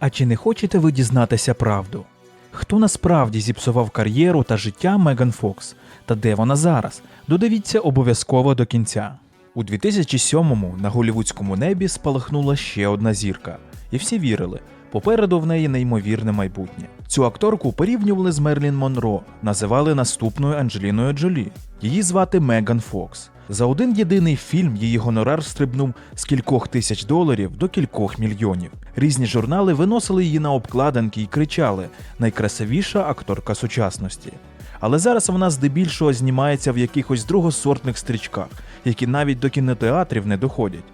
А чи не хочете ви дізнатися правду? Хто насправді зіпсував кар'єру та життя Меган Фокс? Та де вона зараз? Додивіться обов'язково до кінця. У 2007-му на голівудському небі спалахнула ще одна зірка, і всі вірили. Попереду в неї неймовірне майбутнє. Цю акторку порівнювали з Мерлін Монро, називали наступною Анджеліною Джолі. Її звати Меган Фокс. За один єдиний фільм її гонорар стрибнув з кількох тисяч доларів до кількох мільйонів. Різні журнали виносили її на обкладинки і кричали найкрасивіша акторка сучасності. Але зараз вона здебільшого знімається в якихось другосортних стрічках, які навіть до кінотеатрів не доходять.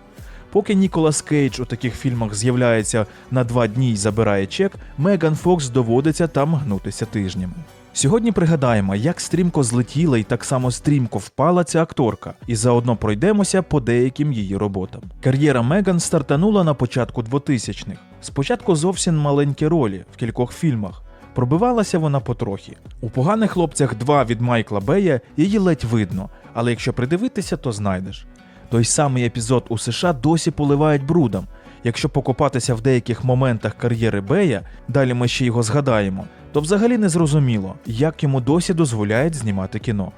Поки Ніколас Кейдж у таких фільмах з'являється на два дні й забирає чек, Меган Фокс доводиться там гнутися тижнями. Сьогодні пригадаємо, як стрімко злетіла і так само стрімко впала ця акторка, і заодно пройдемося по деяким її роботам. Кар'єра Меган стартанула на початку 2000-х. Спочатку зовсім маленькі ролі в кількох фільмах. Пробивалася вона потрохи. У поганих хлопцях 2 від Майкла Бея її ледь видно, але якщо придивитися, то знайдеш. Той самий епізод у США досі поливають брудом. Якщо покопатися в деяких моментах кар'єри Бея, далі ми ще його згадаємо, то взагалі не зрозуміло, як йому досі дозволяють знімати кіно.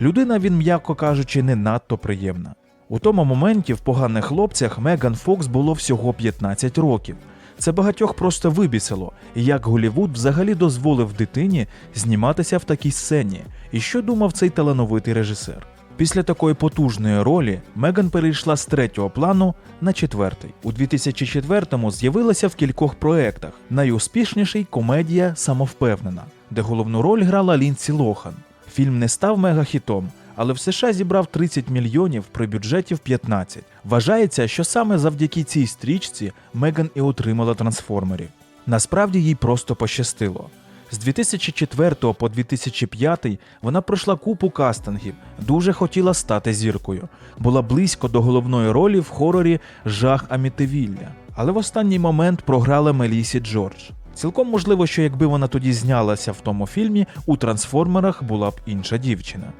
Людина він, м'яко кажучи, не надто приємна. У тому моменті в поганих хлопцях Меган Фокс було всього 15 років. Це багатьох просто вибісило, як Голівуд взагалі дозволив дитині зніматися в такій сцені, і що думав цей талановитий режисер. Після такої потужної ролі Меган перейшла з третього плану на четвертий. У 2004-му з'явилася в кількох проєктах. Найуспішніший комедія Самовпевнена, де головну роль грала Лінсі Лохан. Фільм не став мегахітом, але в США зібрав 30 мільйонів при бюджеті в 15. Вважається, що саме завдяки цій стрічці Меган і отримала трансформерів. Насправді їй просто пощастило. З 2004 по 2005 вона пройшла купу кастингів, дуже хотіла стати зіркою. Була близько до головної ролі в хорорі Жах Амітивілля. Але в останній момент програла Мелісі Джордж. Цілком можливо, що якби вона тоді знялася в тому фільмі, у трансформерах була б інша дівчина.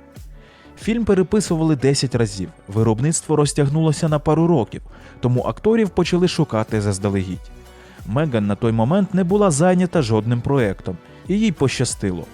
Фільм переписували 10 разів, виробництво розтягнулося на пару років, тому акторів почали шукати заздалегідь. Меган на той момент не була зайнята жодним проектом, і їй пощастило.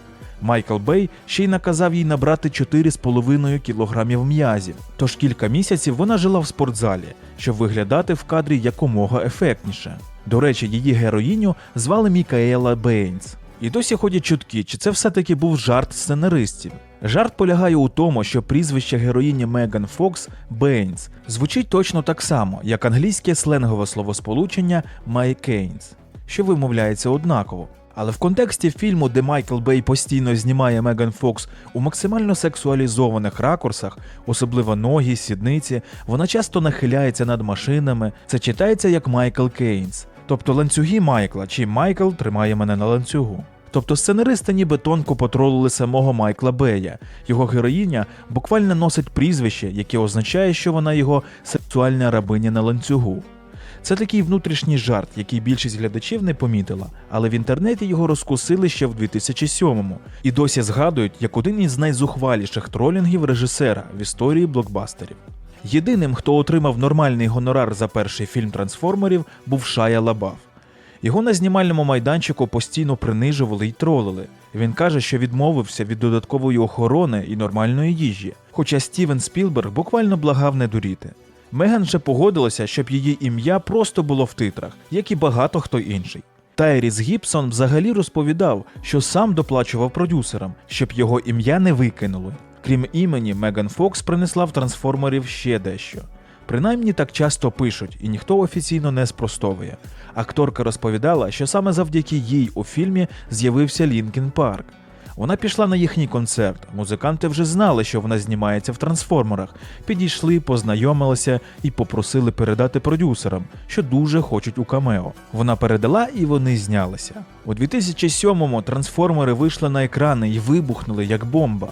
Майкл Бей ще й наказав їй набрати 4,5 кілограмів м'язів, тож кілька місяців вона жила в спортзалі, щоб виглядати в кадрі якомога ефектніше. До речі, її героїню звали Мікаела Бейнс. І досі ходять чутки, чи це все-таки був жарт сценаристів. Жарт полягає у тому, що прізвище героїні Меган Фокс Бейнс звучить точно так само, як англійське сленгове словосполучення Май Кейнс, що вимовляється однаково. Але в контексті фільму, де Майкл Бей постійно знімає Меган Фокс у максимально сексуалізованих ракурсах, особливо ноги, сідниці, вона часто нахиляється над машинами. Це читається як Майкл Кейнс, тобто ланцюги Майкла, чи Майкл тримає мене на ланцюгу. Тобто сценаристи ніби тонко потролили самого Майкла Бея. Його героїня буквально носить прізвище, яке означає, що вона його сексуальна рабиня на ланцюгу. Це такий внутрішній жарт, який більшість глядачів не помітила, але в інтернеті його розкусили ще в 2007-му і досі згадують як один із найзухваліших тролінгів режисера в історії блокбастерів. Єдиним, хто отримав нормальний гонорар за перший фільм трансформерів, був Шая Лабаф. Його на знімальному майданчику постійно принижували й тролили. Він каже, що відмовився від додаткової охорони і нормальної їжі, хоча Стівен Спілберг буквально благав не дуріти. Меган же погодилася, щоб її ім'я просто було в титрах, як і багато хто інший. Тайріс Гібсон взагалі розповідав, що сам доплачував продюсерам, щоб його ім'я не викинули. Крім імені, Меган Фокс принесла в трансформерів ще дещо. Принаймні так часто пишуть, і ніхто офіційно не спростовує. Акторка розповідала, що саме завдяки їй у фільмі з'явився Лінкін Парк. Вона пішла на їхній концерт. Музиканти вже знали, що вона знімається в трансформерах. Підійшли, познайомилися і попросили передати продюсерам, що дуже хочуть у камео. Вона передала і вони знялися. У 2007-му трансформери вийшли на екрани і вибухнули як бомба.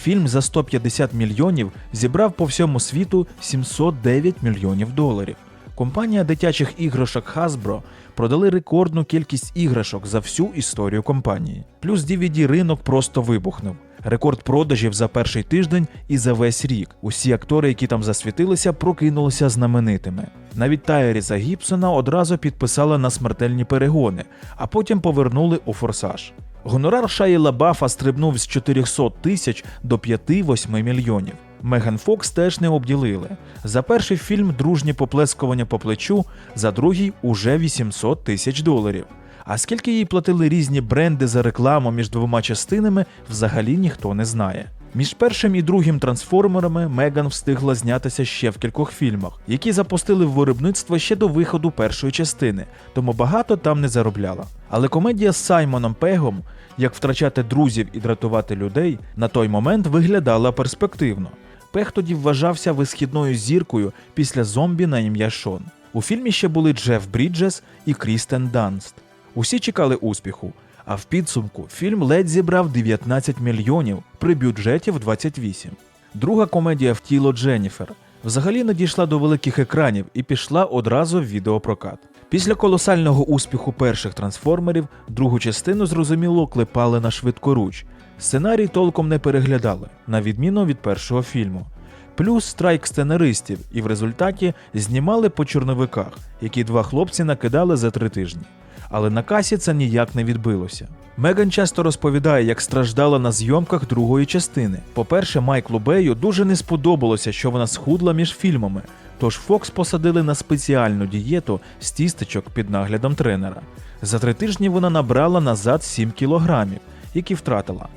Фільм за 150 мільйонів зібрав по всьому світу 709 мільйонів доларів. Компанія дитячих іграшок Hasbro продали рекордну кількість іграшок за всю історію компанії. Плюс DVD ринок просто вибухнув. рекорд продажів за перший тиждень і за весь рік. Усі актори, які там засвітилися, прокинулися знаменитими. Навіть Тайріса Гібсона одразу підписали на смертельні перегони, а потім повернули у форсаж. Гонорар Шаї Лабафа стрибнув з 400 тисяч до 5-8 мільйонів. Меган Фокс теж не обділили. За перший фільм дружні поплескування по плечу, за другий уже 800 тисяч доларів. А скільки їй платили різні бренди за рекламу між двома частинами, взагалі ніхто не знає. Між першим і другим трансформерами Меган встигла знятися ще в кількох фільмах, які запустили в виробництво ще до виходу першої частини, тому багато там не заробляла. Але комедія з Саймоном Пегом, як втрачати друзів і дратувати людей, на той момент виглядала перспективно. Пег тоді вважався висхідною зіркою після зомбі на ім'я Шон. У фільмі ще були Джеф Бріджес і Крістен Данст. Усі чекали успіху, а в підсумку фільм ледь зібрав 19 мільйонів при бюджеті в 28. Друга комедія Втіло Дженніфер взагалі не дійшла до великих екранів і пішла одразу в відеопрокат. Після колосального успіху перших трансформерів другу частину зрозуміло клепали на швидкоруч. Сценарій толком не переглядали, на відміну від першого фільму. Плюс страйк сценаристів, і в результаті знімали по чорновиках, які два хлопці накидали за три тижні. Але на касі це ніяк не відбилося. Меган часто розповідає, як страждала на зйомках другої частини. По-перше, Майклу Бею дуже не сподобалося, що вона схудла між фільмами, тож Фокс посадили на спеціальну дієту з тістечок під наглядом тренера. За три тижні вона набрала назад 7 кілограмів, які втратила.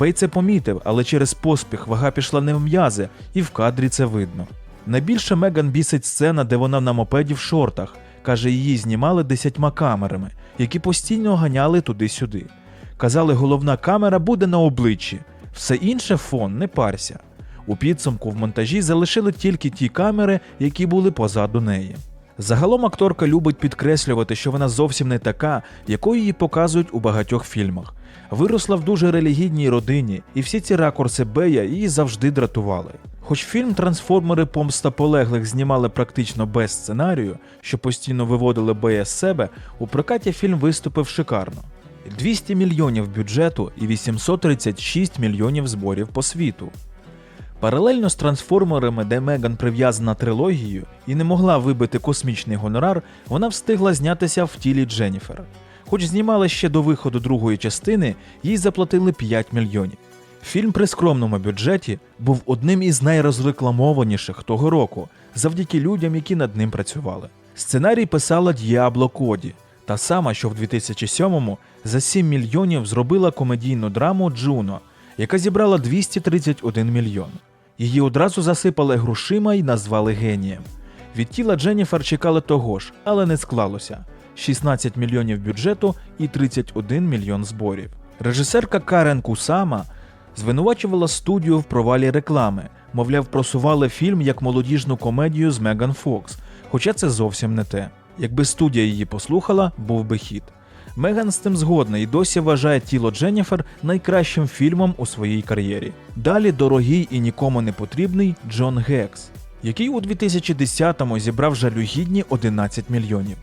Бей це помітив, але через поспіх вага пішла не в м'язи, і в кадрі це видно. Найбільше Меган бісить сцена, де вона на мопеді в шортах. Каже, її знімали десятьма камерами, які постійно ганяли туди-сюди. Казали, головна камера буде на обличчі, все інше фон не парся. У підсумку в монтажі залишили тільки ті камери, які були позаду неї. Загалом акторка любить підкреслювати, що вона зовсім не така, якою її показують у багатьох фільмах. Виросла в дуже релігійній родині, і всі ці ракурси Бея її завжди дратували. Хоч фільм Трансформери Помста полеглих знімали практично без сценарію, що постійно виводили Бея з себе, у прокаті фільм виступив шикарно. 200 мільйонів бюджету і 836 мільйонів зборів по світу. Паралельно з трансформерами, де Меган прив'язана трилогією і не могла вибити космічний гонорар, вона встигла знятися в тілі Дженніфер. Хоч знімали ще до виходу другої частини, їй заплатили 5 мільйонів. Фільм при скромному бюджеті був одним із найрозрекламованіших того року, завдяки людям, які над ним працювали. Сценарій писала Діабло Коді, та сама, що в 2007-му за 7 мільйонів зробила комедійну драму Джуно, яка зібрала 231 мільйон. Її одразу засипали грошима і назвали генієм. Від тіла Дженніфер чекали того ж, але не склалося: 16 мільйонів бюджету і 31 мільйон зборів. Режисерка Карен Кусама звинувачувала студію в провалі реклами, мовляв, просували фільм як молодіжну комедію з Меган Фокс, хоча це зовсім не те. Якби студія її послухала, був би хіт. Меган з цим згодна і досі вважає тіло Дженніфер найкращим фільмом у своїй кар'єрі. Далі дорогий і нікому не потрібний Джон Гекс, який у 2010-му зібрав жалюгідні 11 мільйонів.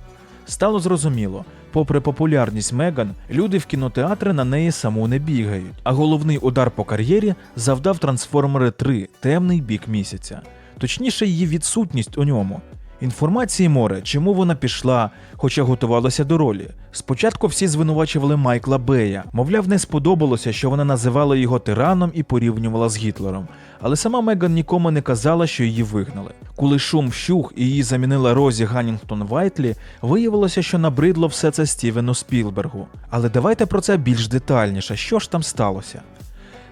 Стало зрозуміло, попри популярність Меган, люди в кінотеатри на неї саму не бігають, а головний удар по кар'єрі завдав Трансформери 3 Темний бік місяця, точніше, її відсутність у ньому. Інформації море, чому вона пішла, хоча готувалася до ролі. Спочатку всі звинувачували Майкла Бея, мовляв, не сподобалося, що вона називала його тираном і порівнювала з Гітлером. Але сама Меган нікому не казала, що її вигнали. Коли шум вщух і її замінила Розі Ганнінгтон Вайтлі, виявилося, що набридло все це Стівену Спілбергу. Але давайте про це більш детальніше, що ж там сталося.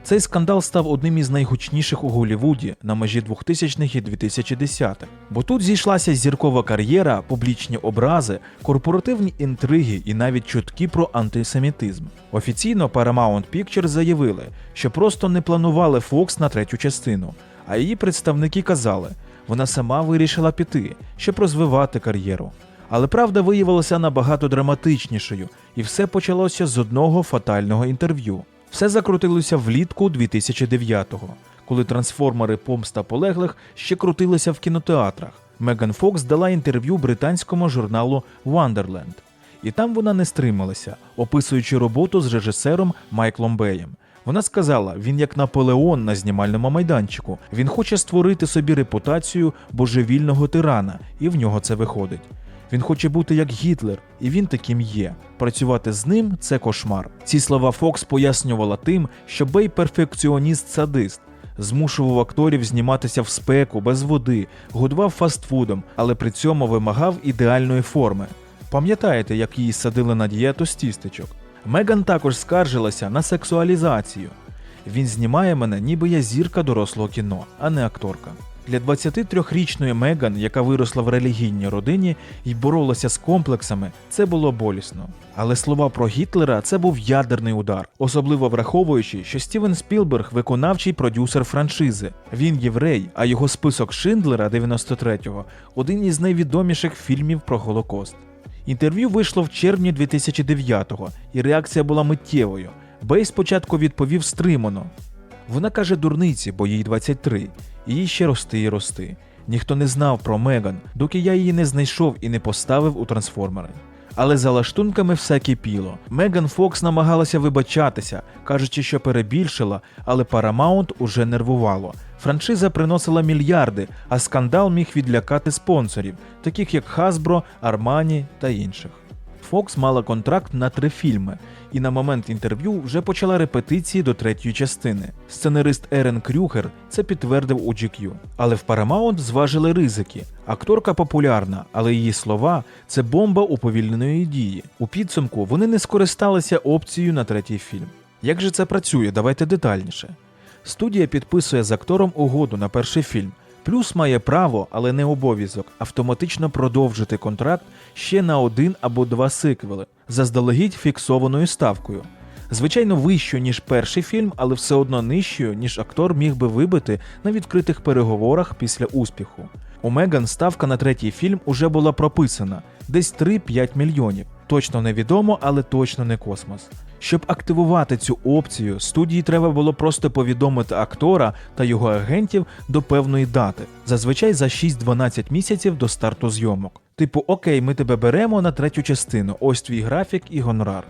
Цей скандал став одним із найгучніших у Голлівуді на межі 2000-х і 2010-х. Бо тут зійшлася зіркова кар'єра, публічні образи, корпоративні інтриги і навіть чутки про антисемітизм. Офіційно Paramount Pictures заявили, що просто не планували Фокс на третю частину, а її представники казали, вона сама вирішила піти, щоб розвивати кар'єру. Але правда виявилася набагато драматичнішою, і все почалося з одного фатального інтерв'ю. Все закрутилося влітку 2009-го, коли трансформери Помста полеглих ще крутилися в кінотеатрах. Меган Фокс дала інтерв'ю британському журналу Wonderland. І там вона не стрималася, описуючи роботу з режисером Майклом Беєм. Вона сказала, він як Наполеон на знімальному майданчику. Він хоче створити собі репутацію божевільного тирана, і в нього це виходить. Він хоче бути як Гітлер, і він таким є. Працювати з ним це кошмар. Ці слова Фокс пояснювала тим, що Бей перфекціоніст-садист. Змушував акторів зніматися в спеку, без води, годував фастфудом, але при цьому вимагав ідеальної форми. Пам'ятаєте, як її садили на дієту з тістечок? Меган також скаржилася на сексуалізацію. Він знімає мене, ніби я зірка дорослого кіно, а не акторка. Для 23-річної Меган, яка виросла в релігійній родині і боролася з комплексами, це було болісно. Але слова про Гітлера це був ядерний удар, особливо враховуючи, що Стівен Спілберг виконавчий продюсер франшизи. Він єврей, а його список Шиндлера 93-го один із найвідоміших фільмів про Голокост. Інтерв'ю вийшло в червні 2009-го, і реакція була миттєвою. Бей спочатку відповів стримано. Вона каже дурниці, бо їй 23, і їй ще рости і рости. Ніхто не знав про Меган, доки я її не знайшов і не поставив у трансформери. Але за лаштунками все кипіло. Меган Фокс намагалася вибачатися, кажучи, що перебільшила, але Paramount уже нервувало. Франшиза приносила мільярди, а скандал міг відлякати спонсорів, таких як Hasbro, Armani та інших. Фокс мала контракт на три фільми, і на момент інтерв'ю вже почала репетиції до третьої частини. Сценарист Ерен Крюгер це підтвердив у GQ. Але в Paramount зважили ризики. Акторка популярна, але її слова це бомба уповільненої дії. У підсумку вони не скористалися опцією на третій фільм. Як же це працює? Давайте детальніше. Студія підписує з актором угоду на перший фільм. Плюс має право, але не обов'язок, автоматично продовжити контракт ще на один або два сиквели, заздалегідь фіксованою ставкою. Звичайно, вищою, ніж перший фільм, але все одно нижчою, ніж актор міг би вибити на відкритих переговорах після успіху. У Меган ставка на третій фільм уже була прописана десь 3-5 мільйонів. Точно невідомо, але точно не космос. Щоб активувати цю опцію, студії треба було просто повідомити актора та його агентів до певної дати, зазвичай за 6-12 місяців до старту зйомок. Типу, окей, ми тебе беремо на третю частину, ось твій графік і гонорар.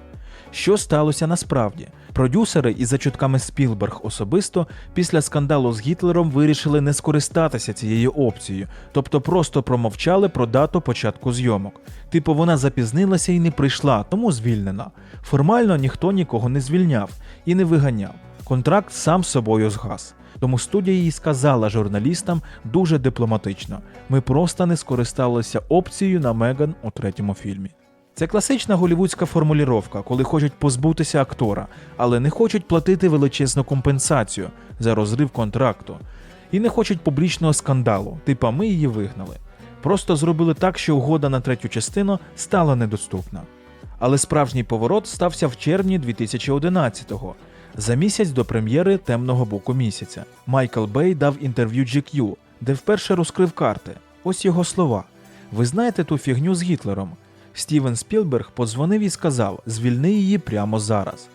Що сталося насправді? Продюсери, і за чутками Спілберг особисто, після скандалу з Гітлером вирішили не скористатися цією опцією, тобто просто промовчали про дату початку зйомок. Типу, вона запізнилася і не прийшла, тому звільнена. Формально ніхто нікого не звільняв і не виганяв. Контракт сам собою згас. Тому студія їй сказала журналістам дуже дипломатично: ми просто не скористалися опцією на Меган у третьому фільмі. Це класична голівудська формуліровка, коли хочуть позбутися актора, але не хочуть платити величезну компенсацію за розрив контракту. І не хочуть публічного скандалу, типа ми її вигнали. Просто зробили так, що угода на третю частину стала недоступна. Але справжній поворот стався в червні 2011-го, за місяць до прем'єри Темного боку місяця. Майкл Бей дав інтерв'ю GQ, де вперше розкрив карти. Ось його слова. Ви знаєте ту фігню з Гітлером? Стівен Спілберг подзвонив і сказав: звільни її прямо зараз.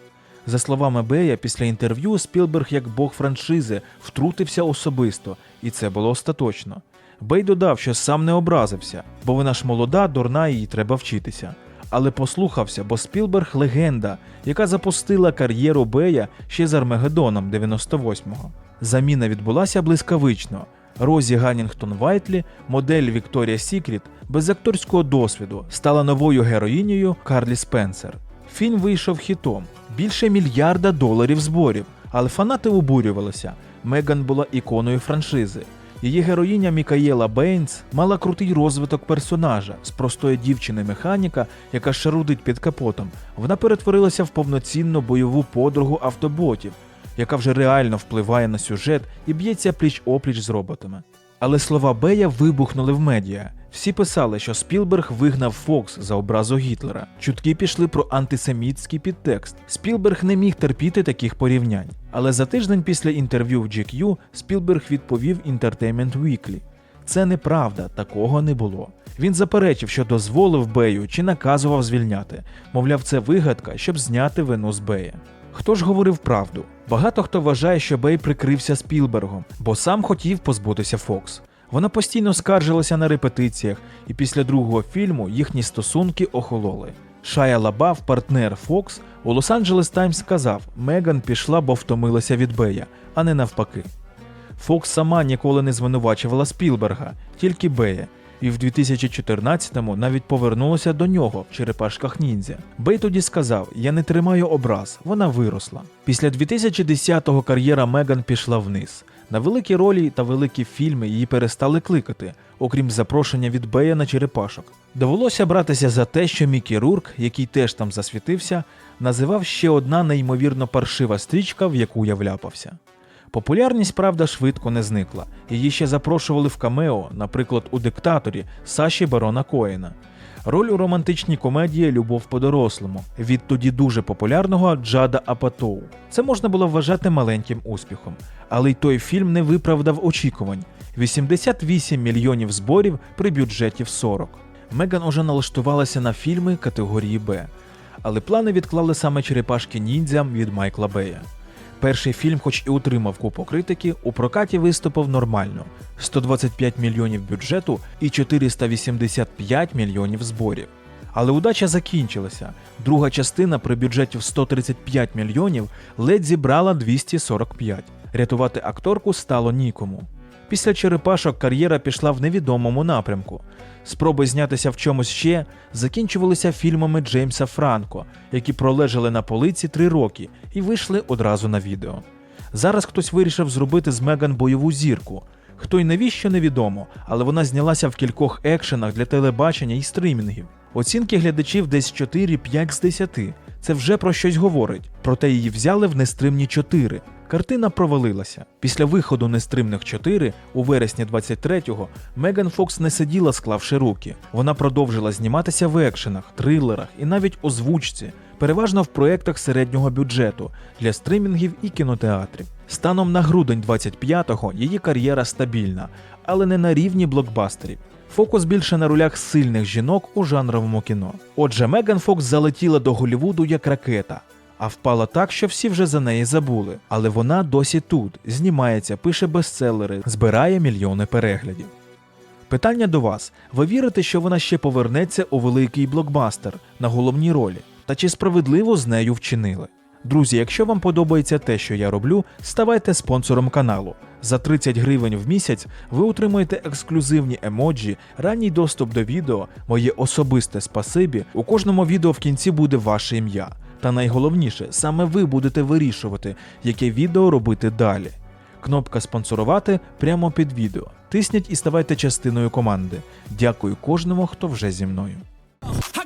За словами Бея, після інтерв'ю Спілберг, як бог франшизи, втрутився особисто, і це було остаточно. Бей додав, що сам не образився, бо вона ж молода, дурна, і їй треба вчитися. Але послухався, бо Спілберг легенда, яка запустила кар'єру Бея ще з Армагеддоном 98-го. Заміна відбулася блискавично. Розі Ганнінгтон Вайтлі, модель Вікторія Сікріт, без акторського досвіду, стала новою героїнею Карлі Спенсер. Фільм вийшов хітом більше мільярда доларів зборів, але фанати обурювалися. Меган була іконою франшизи. Її героїня Мікаєла Бейнс мала крутий розвиток персонажа з простої дівчини-механіка, яка шарудить під капотом. Вона перетворилася в повноцінну бойову подругу автоботів, яка вже реально впливає на сюжет і б'ється пліч-опліч з роботами. Але слова Бея вибухнули в медіа. Всі писали, що Спілберг вигнав Фокс за образу Гітлера. Чутки пішли про антисемітський підтекст. Спілберг не міг терпіти таких порівнянь. Але за тиждень після інтерв'ю в GQ Спілберг відповів Entertainment Weekly. Це неправда, такого не було. Він заперечив, що дозволив Бею чи наказував звільняти. Мовляв, це вигадка, щоб зняти вину з Бея. Хто ж говорив правду? Багато хто вважає, що Бей прикрився Спілбергом, бо сам хотів позбутися Фокс. Вона постійно скаржилася на репетиціях, і після другого фільму їхні стосунки охололи. Шая Лабаф, партнер Фокс, у Лос-Анджелес Таймс сказав: Меган пішла, бо втомилася від Бея, а не навпаки. Фокс сама ніколи не звинувачувала Спілберга, тільки Бея, і в 2014-му навіть повернулася до нього в черепашках ніндзя. Бей тоді сказав: Я не тримаю образ, вона виросла. Після 2010-го кар'єра Меган пішла вниз. На великі ролі та великі фільми її перестали кликати, окрім запрошення від Бея на черепашок. Довелося братися за те, що Мікі Рурк, який теж там засвітився, називав ще одна неймовірно паршива стрічка, в яку я вляпався. Популярність, правда, швидко не зникла. Її ще запрошували в камео, наприклад, у диктаторі Саші Барона Коена. Роль у романтичній комедії Любов по-дорослому від тоді дуже популярного Джада Апатоу. Це можна було вважати маленьким успіхом, але й той фільм не виправдав очікувань: 88 мільйонів зборів при бюджеті в 40. Меган уже налаштувалася на фільми категорії Б, але плани відклали саме черепашки ніндзям від Майкла Бея. Перший фільм, хоч і отримав купу критики, у прокаті виступив нормально: 125 мільйонів бюджету і 485 мільйонів зборів. Але удача закінчилася. Друга частина при бюджеті в 135 мільйонів ледь зібрала 245. Рятувати акторку стало нікому. Після черепашок кар'єра пішла в невідомому напрямку. Спроби знятися в чомусь ще закінчувалися фільмами Джеймса Франко, які пролежали на полиці три роки і вийшли одразу на відео. Зараз хтось вирішив зробити з Меган бойову зірку. Хто й навіщо невідомо, але вона знялася в кількох екшенах для телебачення і стримінгів. Оцінки глядачів десь 4-5 з 10. Це вже про щось говорить. Проте її взяли в нестримні 4. Картина провалилася. Після виходу нестримних 4 у вересні 23-го Меган Фокс не сиділа, склавши руки. Вона продовжила зніматися в екшенах, трилерах і навіть озвучці, переважно в проєктах середнього бюджету для стримінгів і кінотеатрів. Станом на грудень 25-го її кар'єра стабільна, але не на рівні блокбастерів. Фокус більше на ролях сильних жінок у жанровому кіно. Отже, Меган Фокс залетіла до Голлівуду як ракета, а впала так, що всі вже за неї забули. Але вона досі тут, знімається, пише бестселери, збирає мільйони переглядів. Питання до вас: ви вірите, що вона ще повернеться у великий блокбастер на головній ролі? Та чи справедливо з нею вчинили? Друзі, якщо вам подобається те, що я роблю, ставайте спонсором каналу. За 30 гривень в місяць ви отримуєте ексклюзивні емоджі, ранній доступ до відео, моє особисте спасибі. У кожному відео в кінці буде ваше ім'я. Та найголовніше, саме ви будете вирішувати, яке відео робити далі. Кнопка спонсорувати прямо під відео. Тисніть і ставайте частиною команди. Дякую кожному, хто вже зі мною. Oh